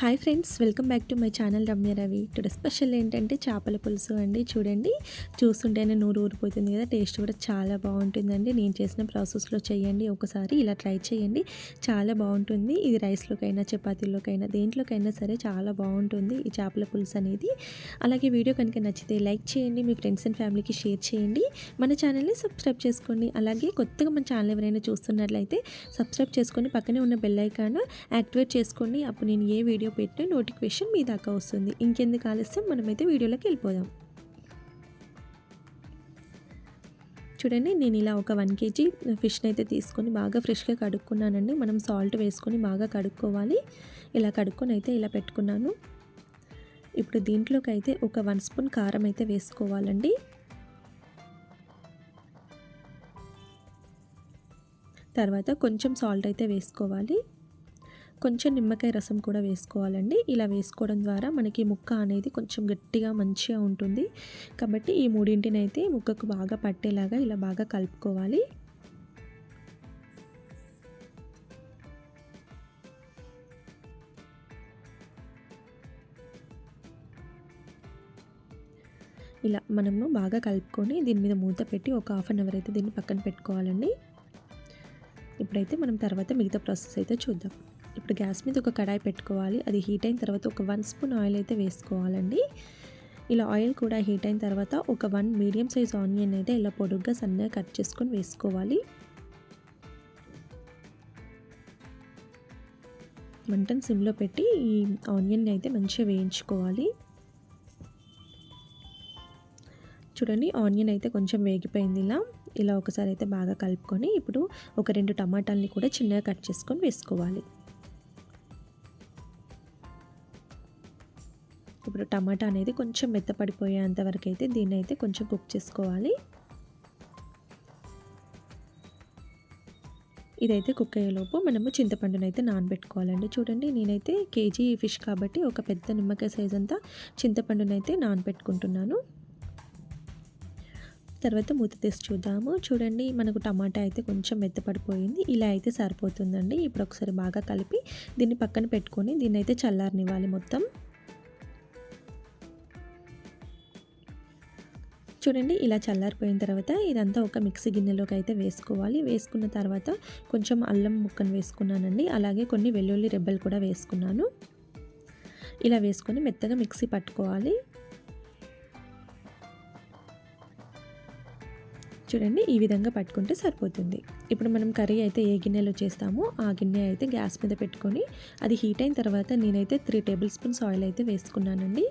Hi friends welcome back to my channel Ramya Ravi today special ఏంటంటే చేపల పులుసు అండి. చూడండి చూస్తుంటేనే నూరు ఊరిపోతుంది కదా టేస్ట్ కూడా చాలా బాగుంటుందండి. నేను చేసిన ప్రాసెస్లో చేయండి ఒకసారి ఇలా ట్రై చేయండి. చాలా బాగుంటుంది. ఇది రైస్లోకైనా చపాతీలోకైనా దేంట్లోకైనా సరే చాలా బాగుంటుంది ఈ చేపల పులుసు అనేది. అలాగే వీడియో కనుక నచ్చితే లైక్ చేయండి మీ ఫ్రెండ్స్ అండ్ ఫ్యామిలీకి షేర్ చేయండి. మన ఛానల్ని సబ్స్క్రైబ్ చేసుకోండి. అలాగే కొత్తగా మన ఛానల్ ఎవరైనా చూస్తున్నట్లయితే సబ్స్క్రైబ్ చేసుకొని పక్కనే ఉన్న బెల్ ఐకాన్ యాక్టివేట్ చేసుకోండి. అప్పుడు నేను ఏ వీడియో పెట్టిన నోటిఫికేషన్ మీ దాకా వస్తుంది. ఇంకెందుకు ఆలస్యం? మనమైతే వీడియోలోకి వెళ్ళిపోదాం. చూడండి నేను ఇలా ఒక వన్ కేజీ ఫిష్ని అయితే తీసుకొని బాగా ఫ్రెష్గా కడుక్కున్నానండి. మనం సాల్ట్ వేసుకొని బాగా కడుక్కోవాలి. ఇలా కడుక్కొని అయితే ఇలా పెట్టుకున్నాను. ఇప్పుడు దీంట్లోకి అయితే ఒక వన్ స్పూన్ కారం అయితే వేసుకోవాలండి. తర్వాత కొంచెం సాల్ట్ అయితే వేసుకోవాలి. కొంచెం నిమ్మకాయ రసం కూడా వేసుకోవాలండి. ఇలా వేసుకోవడం ద్వారా మనకి ముక్క అనేది కొంచెం గట్టిగా మంచిగా ఉంటుంది. కాబట్టి ఈ మూడింటిని అయితే ముక్కకు బాగా పట్టేలాగా ఇలా బాగా కలుపుకోవాలి. ఇలా మనము బాగా కలుపుకొని దీని మీద మూత పెట్టి ఒక హాఫ్ అన్ అవర్ అయితే దీన్ని పక్కన పెట్టుకోవాలండి. ఇప్పుడైతే మనం తర్వాత మిగతా ప్రాసెస్ అయితే చూద్దాం. ఇప్పుడు గ్యాస్ మీద ఒక కడాయి పెట్టుకోవాలి. అది హీట్ అయిన తర్వాత ఒక వన్ స్పూన్ ఆయిల్ అయితే వేసుకోవాలండి. ఇలా ఆయిల్ కూడా హీట్ అయిన తర్వాత ఒక వన్ మీడియం సైజ్ ఆనియన్ అయితే ఇలా పొడుగ్గా సన్నగా కట్ చేసుకొని వేసుకోవాలి. మంటను సిమ్లో పెట్టి ఈ ఆనియన్ని అయితే మంచిగా వేయించుకోవాలి. చూడండి ఆనియన్ అయితే కొంచెం వేగిపోయింది ఇలా. ఇలా ఒకసారి అయితే బాగా కలుపుకొని ఇప్పుడు ఒక రెండు టమాటాలని కూడా చిన్నగా కట్ చేసుకొని వేసుకోవాలి. ఇప్పుడు టమాటా అనేది కొంచెం మెత్తపడిపోయేంత వరకు అయితే దీన్ని అయితే కొంచెం కుక్ చేసుకోవాలి. ఇదైతే కుక్ అయ్యేలోపు మనము చింతపండును అయితే నానబెట్టుకోవాలండి. చూడండి నేనైతే కేజీ ఫిష్ కాబట్టి ఒక పెద్ద నిమ్మకాయ సైజ్ అంతా చింతపండునైతే నానబెట్టుకుంటున్నాను. తర్వాత మూత తీసి చూద్దాము. చూడండి మనకు టమాటా అయితే కొంచెం మెత్తపడిపోయింది. ఇలా అయితే సరిపోతుందండి. ఇప్పుడు ఒకసారి బాగా కలిపి దీన్ని పక్కన పెట్టుకొని దీన్ని అయితే చల్లారనివ్వాలి మొత్తం. చూడండి ఇలా చల్లారిపోయిన తర్వాత ఇదంతా ఒక మిక్సీ గిన్నెలోకి అయితే వేసుకోవాలి. వేసుకున్న తర్వాత కొంచెం అల్లం ముక్కను వేసుకున్నానండి. అలాగే కొన్ని వెల్లుల్లి రెబ్బలు కూడా వేసుకున్నాను. ఇలా వేసుకొని మెత్తగా మిక్సీ పట్టుకోవాలి. చూడండి ఈ విధంగా పట్టుకుంటే సరిపోతుంది. ఇప్పుడు మనం కర్రీ అయితే ఏ గిన్నెలో చేస్తామో ఆ గిన్నె అయితే గ్యాస్ మీద పెట్టుకొని అది హీట్ అయిన తర్వాత నేనైతే త్రీ టేబుల్ స్పూన్స్ ఆయిల్ అయితే వేసుకున్నానండి.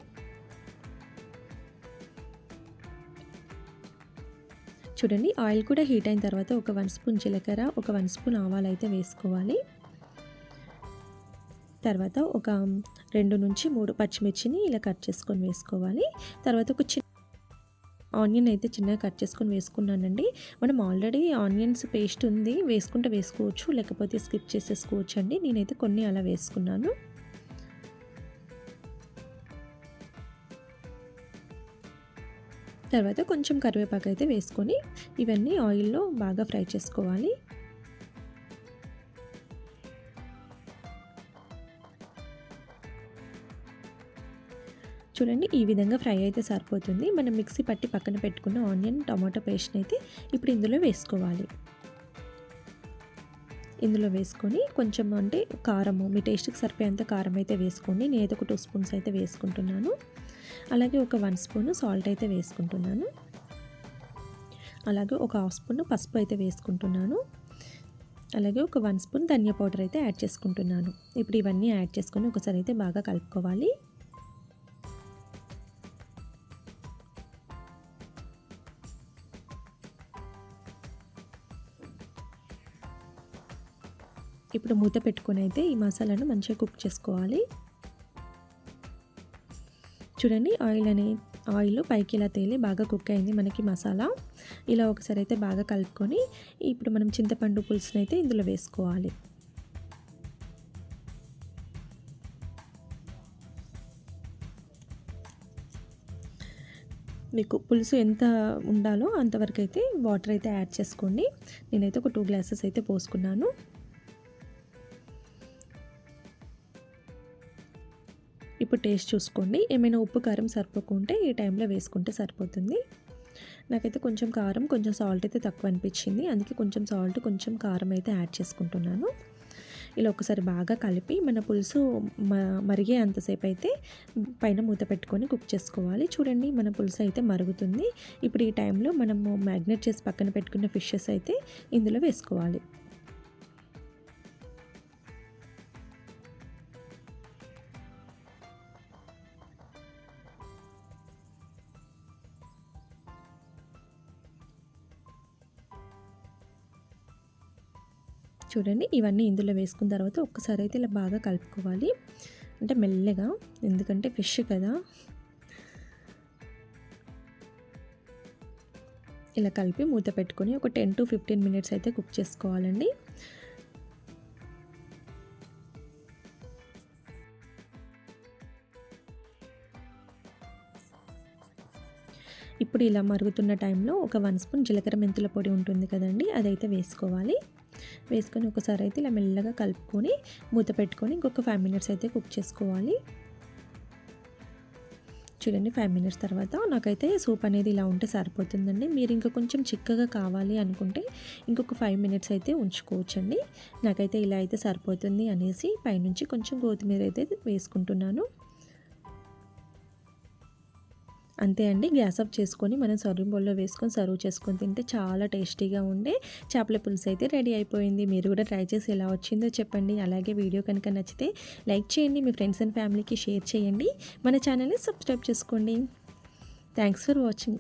చూడండి ఆయిల్ కూడా హీట్ అయిన తర్వాత ఒక వన్ స్పూన్ జీలకర్ర ఒక వన్ స్పూన్ ఆవాలు అయితే వేసుకోవాలి. తర్వాత ఒక రెండు నుంచి మూడు పచ్చిమిర్చిని ఇలా కట్ చేసుకొని వేసుకోవాలి. తర్వాత ఒక చిన్న ఆనియన్ అయితే చిన్నగా కట్ చేసుకొని వేసుకున్నానండి. మనం ఆల్రెడీ ఆనియన్స్ పేస్ట్ ఉంది వేసుకుంటే వేసుకోవచ్చు లేకపోతే స్కిప్ చేసేసుకోవచ్చు అండి నేనైతే కొన్ని అలా వేసుకున్నాను. తర్వాత కొంచెం కరివేపాకు అయితే వేసుకొని ఇవన్నీ ఆయిల్లో బాగా ఫ్రై చేసుకోవాలి. చూడండి ఈ విధంగా ఫ్రై అయితే సరిపోతుంది. మనం మిక్సీ పట్టి పక్కన పెట్టుకున్న ఆనియన్ టమాటో పేస్ట్ని అయితే ఇప్పుడు ఇందులో వేసుకోవాలి. ఇందులో వేసుకొని కొంచెం అంటే కారము మీ టేస్ట్కి సరిపోయేంత కారం అయితే వేసుకోండి నేనైతే ఒక టూ స్పూన్స్ అయితే వేసుకుంటున్నాను. అలాగే ఒక వన్ స్పూన్ సాల్ట్ అయితే వేసుకుంటున్నాను. అలాగే ఒక హాఫ్ స్పూన్ పసుపు అయితే వేసుకుంటున్నాను. అలాగే ఒక వన్ స్పూన్ ధనియా పౌడర్ అయితే యాడ్ చేసుకుంటున్నాను. ఇప్పుడు ఇవన్నీ యాడ్ చేసుకొని ఒకసారి అయితే బాగా కలుపుకోవాలి. ఇప్పుడు మూత పెట్టుకొని అయితే ఈ మసాలాను మంచిగా కుక్ చేసుకోవాలి. చూడండి ఆయిల్ అనే ఆయిల్ పైకి ఇలా తేలి బాగా కుక్ అయింది మనకి మసాలా. ఇలా ఒకసారి అయితే బాగా కలుపుకొని ఇప్పుడు మనం చింతపండు పులుసుని అయితే ఇందులో వేసుకోవాలి. మీకు పులుసు ఎంత ఉండాలో అంతవరకు అయితే వాటర్ అయితే యాడ్ చేసుకోండి. నేనైతే ఒక టూ గ్లాసెస్ అయితే పోసుకున్నాను. ఇప్పుడు టేస్ట్ చూసుకోండి. ఏమైనా ఉప్పు కారం సరిపోకుంటే ఈ టైంలో వేసుకుంటే సరిపోతుంది. నాకైతే కొంచెం కారం కొంచెం సాల్ట్ అయితే తక్కువ అనిపించింది. అందుకే కొంచెం సాల్ట్ కొంచెం కారం అయితే యాడ్ చేసుకుంటున్నాను. ఇలా ఒకసారి బాగా కలిపి మన పులుసు మరిగే అంతసేపు అయితే పైన మూత పెట్టుకొని కుక్ చేసుకోవాలి. చూడండి మన పులుసు అయితే మరుగుతుంది. ఇప్పుడు ఈ టైంలో మనము మ్యాగ్నెట్ చేసి పక్కన పెట్టుకున్న ఫిషెస్ అయితే ఇందులో వేసుకోవాలి. చూడండి ఇవన్నీ ఇందులో వేసుకున్న తర్వాత ఒక్కసారి అయితే ఇలా బాగా కలుపుకోవాలి. అంటే మెల్లగా ఎందుకంటే ఫిష్ కదా. ఇలా కలిపి మూత పెట్టుకొని ఒక టెన్ టు ఫిఫ్టీన్ మినిట్స్ అయితే కుక్ చేసుకోవాలండి. ఇప్పుడు ఇలా మరుగుతున్న టైంలో ఒక వన్ స్పూన్ జీలకర్ర మెంతుల పొడి ఉంటుంది కదండి అదైతే వేసుకోవాలి. వేసుకొని ఒకసారి అయితే ఇలా మెల్లగా కలుపుకొని మూత పెట్టుకొని ఇంకొక ఫైవ్ మినిట్స్ అయితే కుక్ చేసుకోవాలి. చూడండి ఫైవ్ మినిట్స్ తర్వాత నాకైతే సూప్ అనేది ఇలా ఉంటే సరిపోతుందండి. మీరు ఇంకా కొంచెం చిక్కగా కావాలి అనుకుంటే ఇంకొక ఫైవ్ మినిట్స్ అయితే ఉంచుకోవచ్చండి. నాకైతే ఇలా అయితే సరిపోతుంది అనేసి పైనుంచి కొంచెం కొత్తిమీర అయితే వేసుకుంటున్నాను. అంతే అండి. గ్యాస్ ఆఫ్ చేసుకొని మనం సర్వింగ్ బౌల్లో వేసుకొని సర్వ్ చేసుకొని తింటే చాలా టేస్టీగా ఉండే చేపల పులుసు అయితే రెడీ అయిపోయింది. మీరు కూడా ట్రై చేసి ఎలా వచ్చిందో చెప్పండి. అలాగే వీడియో కనుక నచ్చితే లైక్ చేయండి. మీ ఫ్రెండ్స్ అండ్ ఫ్యామిలీకి షేర్ చేయండి. మన ఛానల్ని సబ్స్క్రైబ్ చేసుకోండి. Thanks for watching.